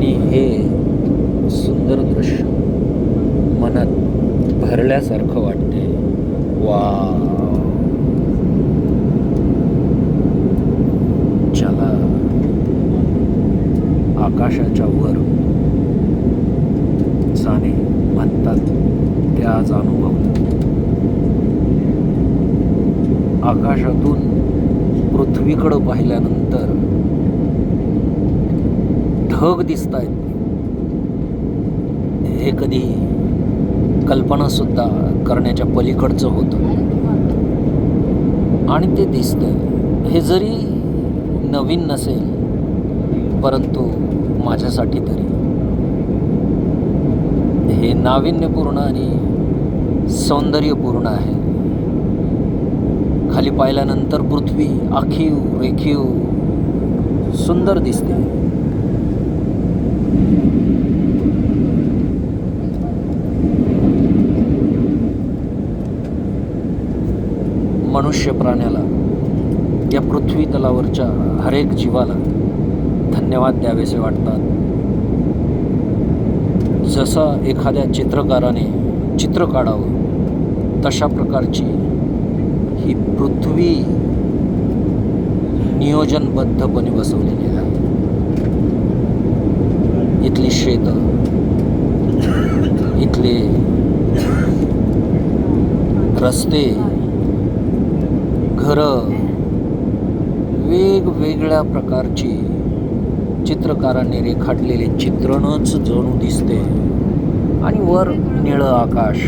आणि हे सुंदर दृश्य मनात भरल्यासारखं वाटते वा ज्याला आकाशाच्या वर जाणे म्हणतात ते आज अनुभवलं आकाशातून पृथ्वीकडं पाहिल्यानंतर ढग दिसत आहेत हे कधी कल्पना सुद्धा करण्याच्या पलीकडचं होतं. आणि ते दिसतंय. हे जरी नवीन नसेल परंतु माझ्यासाठी तरी. हे नाविन्यपूर्ण आणि सौंदर्यपूर्ण आहे. खाली पाहिल्यानंतर पृथ्वी आखीव रेखीव सुंदर दिसते. मनुष्य प्राण्याला या पृथ्वी तलावरच्या हरेक जीवाला धन्यवाद द्यावेसे वाटतात. जसा एखाद्या चित्रकाराने चित्र काढावं तशा प्रकारची ही पृथ्वी नियोजनबद्धपणे बसवलेली आहे. इथली शेत इथले रस्ते घरं वेगवेगळ्या प्रकारची चित्रकारांनी रेखाटलेले चित्रणच जणू दिसते. आणि वर निळं आकाश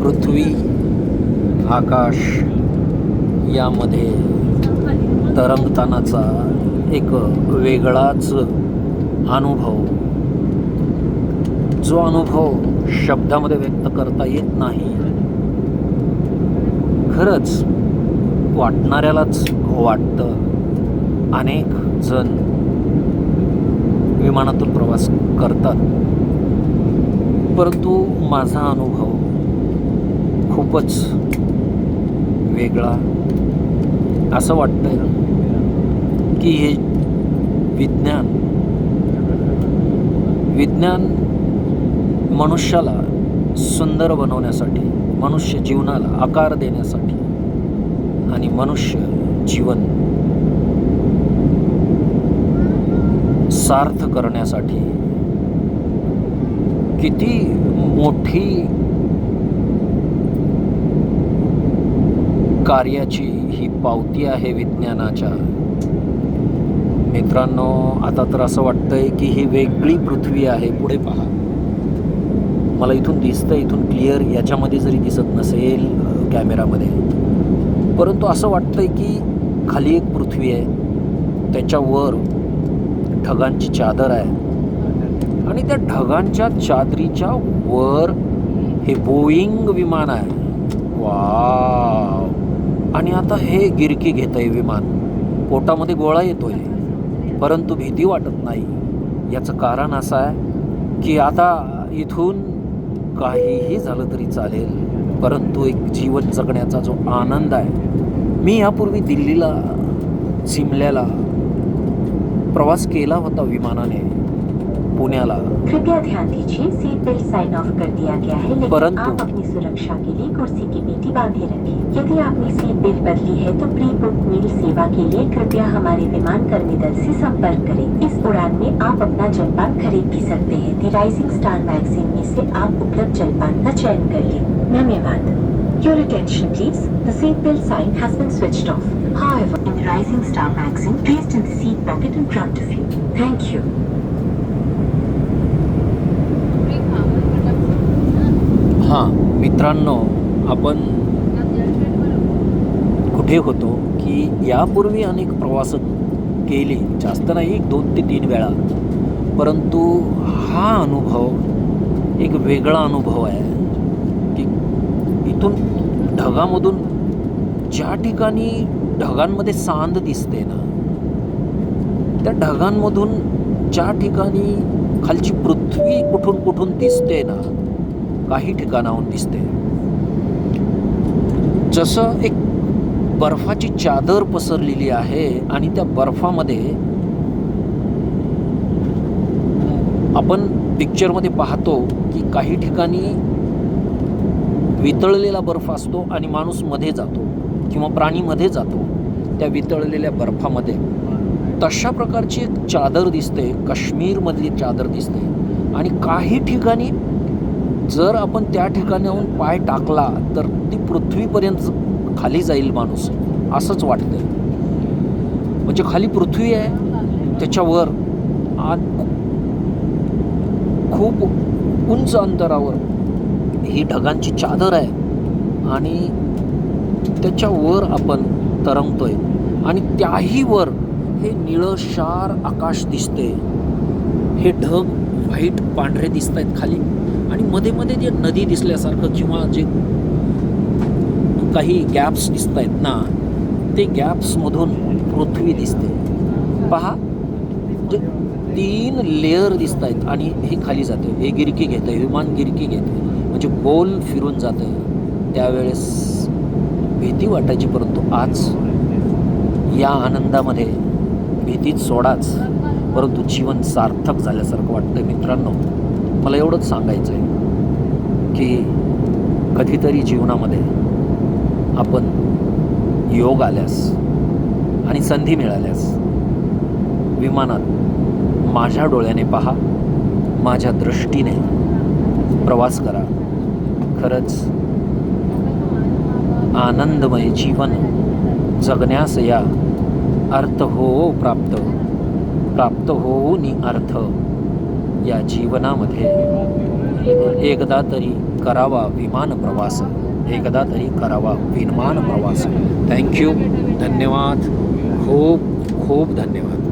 पृथ्वी आकाश यामध्ये तरंगतानाचा एक वेगळाच अनुभव. जो अनुभव शब्दामध्ये व्यक्त करता येत नाही. खरंच वाटणाऱ्यालाच वाटतं. अनेक जण विमानातून प्रवास करतात. परंतु माझा अनुभव खूपच वेगळा. असं वाटतं की हे विज्ञान विज्ञान मनुष्याला सुंदर बनवण्यासाठी मनुष्य जीवनाला आकार देण्यासाठी आणि मनुष्य जीवन सार्थ करण्यासाठी किती मोठी कार्याची ही पावती आहे विज्ञानाच्या. मित्रांनो आता तर असं वाटतंय की ही वेगळी पृथ्वी आहे. पुढे पहा. मला इथून दिसतं इथून क्लिअर याच्यामध्ये जरी दिसत नसेल कॅमेरामध्ये परंतु असं वाटतं आहे की खाली एक पृथ्वी आहे त्याच्यावर ढगांची चादर आहे. आणि त्या ढगांच्या चादरीच्या वर हे बोईंग विमान आहे. वा आणि आता हे गिरकी घेत आहे विमान. पोटामध्ये गोळा येतोय. परंतु भीती वाटत नाही. याचं कारण असं आहे की आता इथून काहीही झालं तरी चालेल परंतु एक जीवन जगण्याचा जो आनंद आहे मी यापूर्वी दिल्लीला सिमल्याला प्रवास केला होता विमानाने. पुण्याला कृपया ध्यान दीजिए सीट बेल्ट साइन ऑफ़ कर दिया गया है लेकिन परंतु- आप अपनी सुरक्षा के लिए कुर्सी की पेटी बांधे रखें यदि आपने सीट बेल्ट बदली है तो प्री बुक मील सेवा के लिए कृपया हमारे विमान कर्मी दल से संपर्क करें इस उड़ान में आप अपना जलपान खरीद भी सकते हैं दी राइजिंग स्टार मैगजीन में से आप उपलब्ध जलपान का चयन कर लें धन्यवाद Your attention please. The seat belt sign has been switched off. However, in the Rising Star magazine placed in the seat pocket in front of you. Thank you. हां मित्रांनो आपण कुठे होतो की यापूर्वी अनेक प्रवास केले जास्त नाही एक दोन ते तीन वेळा. परंतु हा अनुभव एक वेगळा अनुभव आहे की इथून ढगामधून ज्या ठिकाणी ढगांमध्ये सांद दिसते ना त्या ढगांमधून ज्या ठिकाणी खालची पृथ्वी कुठून कुठून दिसते ना काही ठिकाणाहून दिसते. जसं एक बर्फाची चादर पसरलेली आहे आणि त्या बर्फामध्ये आपण पिक्चरमध्ये पाहतो की काही ठिकाणी वितळलेला बर्फ असतो आणि माणूसमध्ये जातो किंवा प्राणी मध्ये जातो त्या वितळलेल्या बर्फामध्ये. तशा प्रकारची एक चादर दिसते काश्मीरमधली चादर दिसते आणि काही ठिकाणी जर आपण त्या ठिकाणाहून पाय टाकला तर ती पृथ्वीपर्यंत खाली जाईल माणूस असंच वाटतं म्हणजे खाली पृथ्वी आहे त्याच्यावर आत खूप उंच अंतरावर ही ढगांची चादर आहे आणि त्याच्यावर आपण तरंगतोय. आणि त्याही वर हे निळशार आकाश दिसते हे ढग व्हाईट पांढरे दिसत आहेत खाली. आणि मध्ये मध्ये जे नदी दिसल्यासारखं किंवा जे काही गॅप्स दिसत आहेत ना ते गॅप्समधून पृथ्वी दिसते. पहा जे तीन लेअर दिसत आहेत आणि हे खाली जाते हे गिरकी घेते विमान गिरकी घेते म्हणजे गोल फिरून जातं त्यावेळेस भीती वाटायची परंतु आज या आनंदामध्ये भीतीत सोडाच. परंतु जीवन सार्थक झाल्यासारखं वाटतं मित्रांनो. मला एवढंच सांगायचं आहे की कधीतरी जीवनामध्ये आपण योग आल्यास आणि संधी मिळाल्यास विमानात माझ्या डोळ्याने पहा माझ्या दृष्टीने प्रवास करा. खरंच आनंदमय जीवन जगण्यास या अर्थ हो प्राप्त प्राप्त हो नि अर्थ. या जीवनामध्ये एकदा तरी करावा विमान प्रवास एकदा तरी करावा विमान प्रवास. थँक्यू धन्यवाद. खूप खूप धन्यवाद.